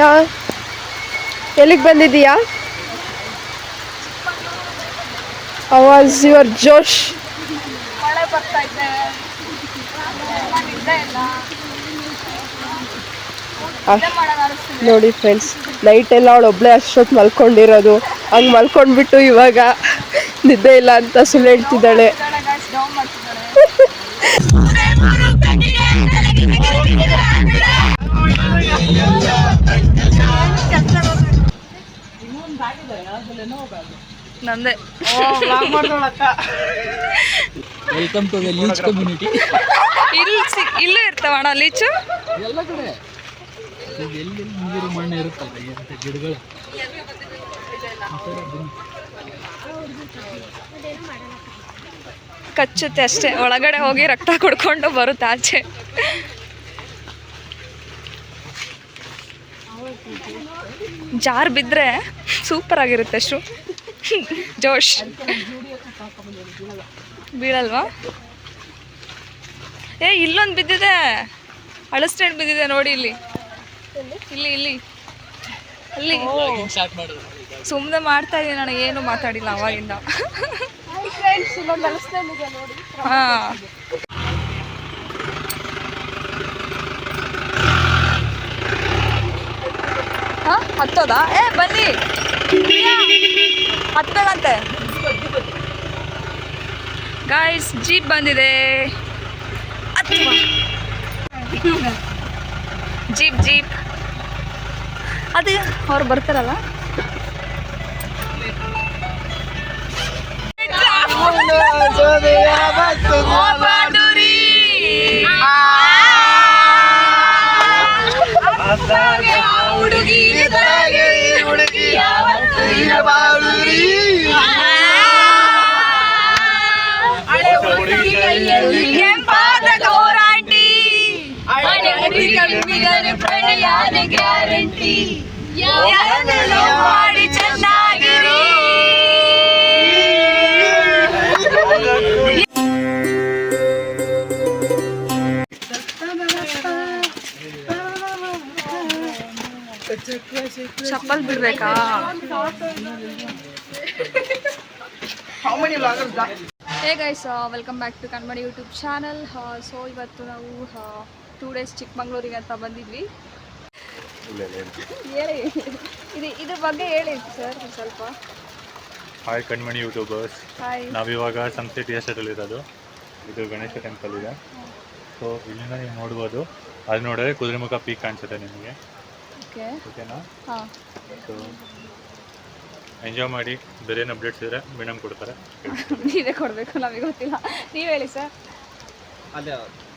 ಬಂದಿದೀಯಾ? ಎಲ್ಲಿಗೆ ಬಂದಿದ್ದೀಯಾ ಅವಾಜ್ ಯುವರ್ ಜೋಶ್. ಮಳೆ ಬರ್ತಾ ಇದೆ. ನೋಡಿ ಫ್ರೆಂಡ್ಸ್ ನೈಟ್ ಎಲ್ಲ ಅವಳು ಒಬ್ಳೆ ಅಷ್ಟೊತ್ತು ಮಲ್ಕೊಂಡಿರೋದು. ಹಂಗೆ ಮಲ್ಕೊಂಡ್ಬಿಟ್ಟು ಇವಾಗ ನಿದ್ದೆ ಇಲ್ಲ ಅಂತ ಸುಳ್ಳು ಹೇಳ್ತಿದ್ದಾಳೆ. ನಂದೇ. Welcome to the leech community ಇಲ್ಲಿ ಸಿಕ್ ಇಲ್ಲೂ ಅಣ್ಣ ಲೀಚು ಎಲ್ಲ ಕಡೆ. ಈಗ ಎಲ್ಲಿ ನೀರು ಮಣ್ಣು ಇರುತ್ತಲ್ಲ ಎಂತ ಗಿಡಗಳು. ಕಚ್ಚುತ್ತೆ ಅಷ್ಟೇ. ಒಳಗಡೆ ಹೋಗಿ ರಕ್ತ ಕುಡ್ಕೊಂಡು ಬರುತ್ತೆ ಆಚೆ. ಜಾರ್ ಬಿದ್ದರೆ ಸೂಪರ್ ಆಗಿರುತ್ತೆ ಅಷ್ಟು ಜೋಶ್. ಬೀಳಲ್ವಾ? ಏ, ಇಲ್ಲೊಂದು ಬಿದ್ದಿದೆ. ಅಳಸ್ಟ್ಯಾಂಡ್ ಬಿದ್ದಿದೆ ನೋಡಿ ಇಲ್ಲಿ. ಇಲ್ಲಿ ಇಲ್ಲಿ. ಅಲ್ಲಿ. ಸುಮ್ಮನೆ ಮಾಡ್ತಾ ಇದೀನಿ ನಾನು, ಏನು ಮಾತಾಡಿಲ್ಲ ಅವಾಗಿಂದ. ಹಾ, ಹತ್ತೋದಾ? ಏ, ಬನ್ನಿ. ಹತ್ತದಂತೆ ಗಾಯ್ಸ್ ಜೀಪ್ ಬಂದಿದೆ ಹತ್ತುವ. ಜೀಪ್ ಜೀಪ್ ಅದು ಅವ್ರು ಬರ್ತಾರಲ್ಲ ಕೆಂಪಾದ ಗೌರಾಂಟಿ ಗ್ಯಾರಂಟಿ ಮಾಡಿ ಚೆನ್ನಾಗಿರಿ ಚಪ್ಪಲ್ ಬಿಡ್ಬೇಕಾ? Hey guys welcome back to Kanmani YouTube channel so ಇವತ್ತು ನಾವು ಟೂ ಡೇಸ್ ಚಿಕ್ಕಮಂಗ್ಳೂರಿಗೆ ಅಂತ ಬಂದಿದ್ವಿ. ಹೇಳಿ. ಇದು ಇದ್ರ ಬಗ್ಗೆ ಹೇಳಿ ಸರ್ ಸ್ವಲ್ಪ. ಹಾಯ್ ಕಣ್ಮಣಿ ಯೂಟ್ಯೂಬರ್ಸ್ ಹಾಯ್ ನಾವಿವಾಗ ಸಂಸ್ಥೆ ಎಸ್ಟೇಟಲ್ಲಿ ಇರೋದು. ಇದು ಗಣೇಶ ಟೆಂಪಲ್ ಇದೆ. ಸೊ ಇಲ್ಲಿಂದ ನೀವು ನೋಡ್ಬೋದು. ಅದು ನೋಡಿದ್ರೆ ಕುದುರೆಮುಖ ಪೀಕ್ ಕಾಣಿಸುತ್ತೆ ನಿಮಗೆ. ಓಕೆ. ಓಕೆನಾ? ಹಾಂ. ಸೊ ಎಂಜಾಯ್ ಮಾಡಿ ಬೇರೆ ಏನು ಅಪ್ಡೇಟ್ಸ್ ಇದ್ರೆ ಮೇಡಮ್ ಕೊಡ್ತಾರೆ. ನೀವೇ ಕೊಡಬೇಕು ನಮಗೆ ಗೊತ್ತಿಲ್ಲ. ನೀವು ಹೇಳಿ ಸರ್ ಅದೇ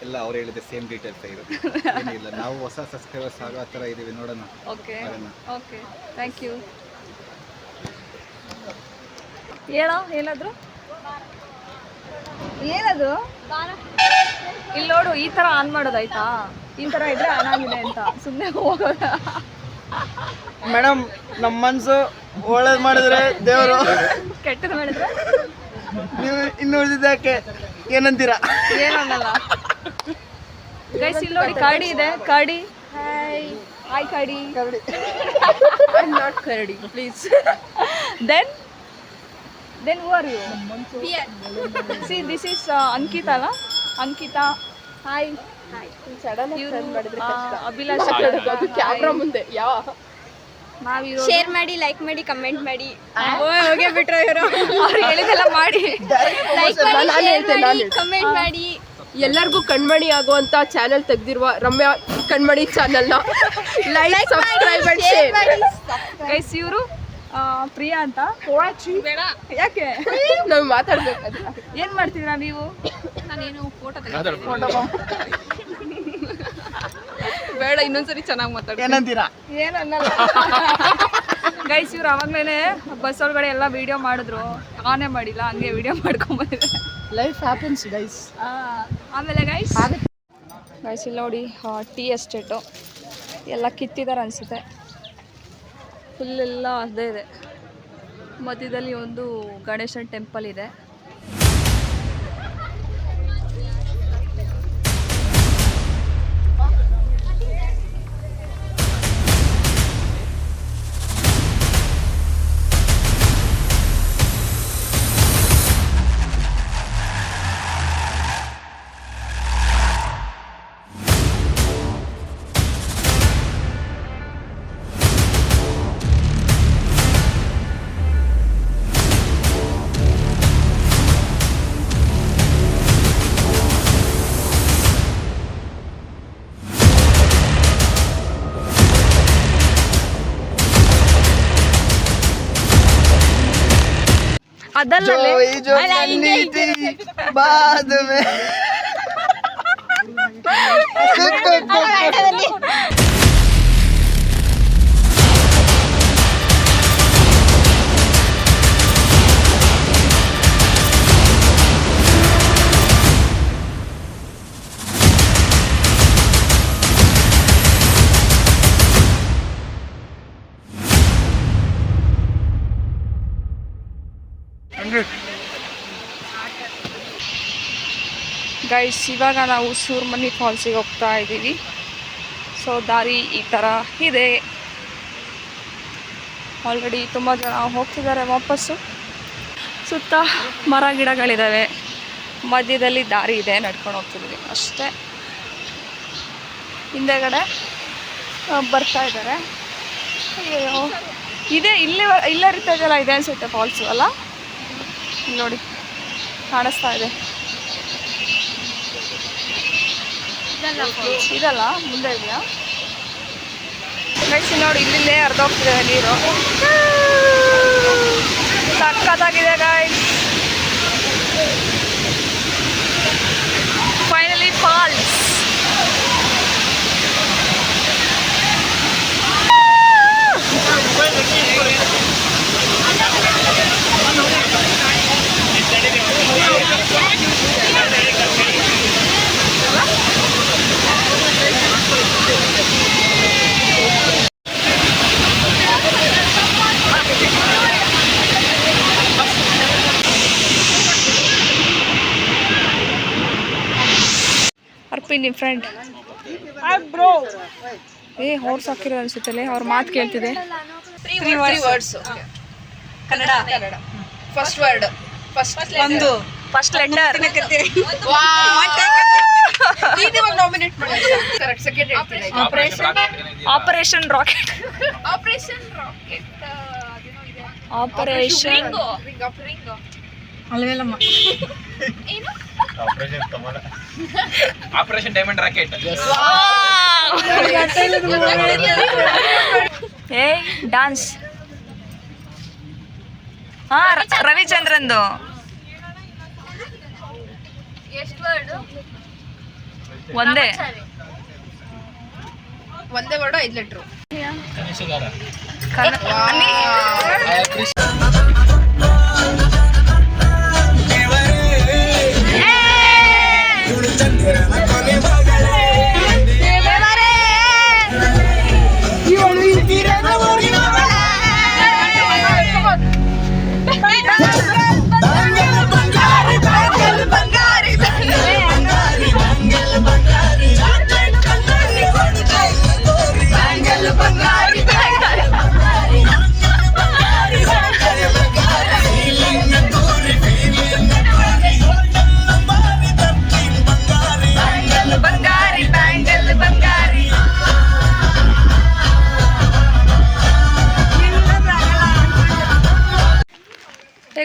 ಎಲ್ಲ ಅವ್ರು ಹೇಳಿದ ಸೇಮ್ ಡೀಟೇಲ್ಸ್ ಇರುತ್ತೆ ಏನಿಲ್ಲ ನಾವು ಹೊಸ ಸಬ್ಸ್ಕ್ರೈಬರ್ಸ್ ಆಗೋ ಆ ಥರ ಇದೀವಿ ನೋಡೋಣ. ಓಕೆ. ಓಕೆ. ಥ್ಯಾಂಕ್ ಯು ಹೇಳೋ ಏನಾದ್ರು ಏನದು? ಇಲ್ಲಿ ನೋಡು ಈ ಥರ ಆನ್ ಮಾಡೋದಾಯ್ತಾ ಈ ಥರ ಇದ್ರೆ ಆನ್ ಆಗಿದೆ ಅಂತ. ಸುಮ್ಮನೆ ಹೋಗೋದ ಮೇಡಮ್ ನಮ್ಮ ಮನ್ಸು ಒಳ್ಳೇದ್ ಮಾಡಿದ್ರೆ ದೇವರು. ಕೆಟ್ಟದು ಮಾಡಿದ್ರೆ? ನೀವು ಇನ್ನು ಉಳಿದಿದ್ದಕ್ಕೆ ಏನಂತೀರಾ? ಏನಲ್ಲ ಗೈಸ್ ಇಲ್ಲಿ ನೋಡಿ ಕಾಡಿ ಇದೆ. ಕಾಡಿ ಹಾಯ್ ಹಾಯ್ ಕರಡಿ. Not Karadi please then then who are you see this is Ankita ಅಲ್ಲ ಅಂಕಿತಾ ಹಾಯ್ ಅಭಿಲಾಷ್ ಕ್ಯಾಮ್ರಾ ಮುಂದೆ ಯಾವ? ನಾವಿರೋ ಶೇರ್ ಮಾಡಿ ಲೈಕ್ ಮಾಡಿ ಕಮೆಂಟ್ ಮಾಡಿ. ಹೋಗೇ ಬಿಟ್ರು ಇವರು. ಅವ್ರು ಹೇಳಿದೆಲ್ಲ ಮಾಡಿ. ಲೈಕ್ ನಾನು ಮಾಡಿ. ಕಮೆಂಟ್ ಮಾಡಿ. ಎಲ್ಲರಿಗೂ ಕಣ್ಮಣಿ ಆಗುವಂತ ಚಾನೆಲ್ ತೆಗ್ದಿರುವ ರಮ್ಯಾ ಕಣ್ಮಣಿ ಚಾನೆಲ್ನ like subscribe and share guys ಇವರು ಪ್ರಿಯಾ ಅಂತ? ಬೇಡ. ಯಾಕೆ? ನಾವು ಮಾತಾಡ್ಬೇಕಾದ್ರೆ ಏನ್ ಮಾಡ್ತೀರಾ ನೀವು? ನಾನೇನು ಫೋಟೋ ಬೇಡ ಇನ್ನೊಂದ್ಸರಿ ಚೆನ್ನಾಗಿ ಮಾತಾಡಿ ಏನಂತೀರಾ? ಏನನ್ನಲ್ಲ ಗೈಸ್ ಇವ್ರು ಅವಾಗ್ಲೇನೆ ಬಸ್ ಒಳಗಡೆ ಎಲ್ಲ ವಿಡಿಯೋ ಮಾಡಿದ್ರು. ಆನೇ ಮಾಡಿಲ್ಲ ಹಂಗೆ ವಿಡಿಯೋ ಮಾಡ್ಕೊಂಬಂದಿದೆ ಲೈಫ್ ಹ್ಯಾಪನ್ಸ್ ಗೈಸ್ ಆಮೇಲೆ ಗೈಸ್ ಗೈಸ್ ಇಲ್ಲಿ ನೋಡಿ ಟೀ ಎಸ್ಟೇಟು ಎಲ್ಲ ಕಿತ್ತಿದ್ದಾರೆ ಅನಿಸುತ್ತೆ. ಫುಲ್ ಎಲ್ಲ ಅದೇ ಇದೆ. ಮಧ್ಯದಲ್ಲಿ ಒಂದು ಗಣೇಶನ ಟೆಂಪಲ್ ಇದೆ. अदल जो ही जो करनी थी बाद में। ಗೈಸ್ ಇವಾಗ ನಾವು ಸೂರ್ಮನಿ ಫಾಲ್ಸಿಗೆ ಹೋಗ್ತಾ ಇದ್ದೀವಿ. ಸೊ ದಾರಿ ಈ ಥರ ಇದೆ. ಆಲ್ರೆಡಿ ತುಂಬ ಜನ ಹೋಗ್ತಿದ್ದಾರೆ ವಾಪಸ್ಸು. ಸುತ್ತ ಮರ ಗಿಡಗಳಿದ್ದಾವೆ ಮಧ್ಯದಲ್ಲಿ ದಾರಿ ಇದೆ, ನಡ್ಕೊಂಡು ಹೋಗ್ತಿದ್ದೀವಿ ಅಷ್ಟೇ. ಹಿಂದೆಗಡೆ ಬರ್ತಾ ಇದ್ದಾರೆ. ಇದೆ, ಇಲ್ಲಿ, ಇಲ್ಲೇ ರೀತಿ ಇದೆಯಲ್ಲ ಇದೆ ಅನಿಸುತ್ತೆ ಫಾಲ್ಸು ಅಲ್ಲ ನೋಡಿ, ಕಾಣಿಸ್ತಾ ಇದೆ. ಇದಲ್ಲ ಮುಂದೆ ಇದೆಯಾ? ಗೈಸ್ ನೋಡಿ ಇಲ್ಲಿಂದೇ ಹರಿದೋಗ್ತಿದೆ ನೀರು. ಸಕ್ಕತ್ತಾಗಿದೆ ಗಾಯ್ಸ್ ಫೈನಲಿ ಫಾಲ್ಸ್ ಅರ್ಪಿ ನಿಮ್ಮ ಫ್ರೆಂಡ್ ಏ ಹೋರ್ಸ್ ಹಾಕಿರೋ ಅನ್ಸುತ್ತಲ್ಲೇ ಅವ್ರ ಮಾತು ಕೇಳ್ತಿದೆ. Words Kannada. Kannada first word first ಒಂದು. ಫಸ್ಟ್ ಲೆಟರ್ ನಾಮಿನೇಟ್ ಮಾಡಿ. ಕರೆಕ್ಟ್ ಸೆಕೆಂಡ್ ಹೇಳ್ತೀನಿ. Operation rocket operation rocket operation operation Kamala operation diamond rocket ಏ ಡಾನ್ಸ್ ಹಾ ರ- ರವಿಚಂದ್ರಂದು ಒಂದೇ ಒಂದೇ ವರ್ಡ್ ಐದು ಲೆಟ್ರು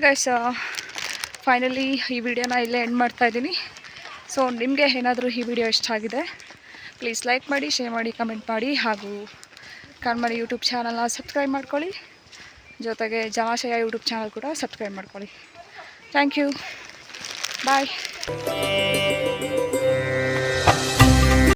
ಗೈಸ್ ಫೈನಲಿ ಈ ವಿಡಿಯೋನ ಇಲ್ಲೇ ಎಂಡ್ ಮಾಡ್ತಾ ಇದ್ದೀನಿ. ಸೊ ನಿಮಗೆ ಏನಾದರೂ ಈ ವಿಡಿಯೋ ಇಷ್ಟ ಆಗಿದೆ ಪ್ಲೀಸ್ ಲೈಕ್ ಮಾಡಿ ಶೇರ್ ಮಾಡಿ ಕಮೆಂಟ್ ಮಾಡಿ, ಹಾಗೂ ಕಣ್ಮರಿ ಯೂಟ್ಯೂಬ್ ಚಾನಲ್ನ ಸಬ್ಸ್ಕ್ರೈಬ್ ಮಾಡ್ಕೊಳ್ಳಿ. ಜೊತೆಗೆ ಜಲಾಶಯ ಯೂಟ್ಯೂಬ್ ಚಾನಲ್ ಕೂಡ ಸಬ್ಸ್ಕ್ರೈಬ್ ಮಾಡ್ಕೊಳ್ಳಿ. Thank you bye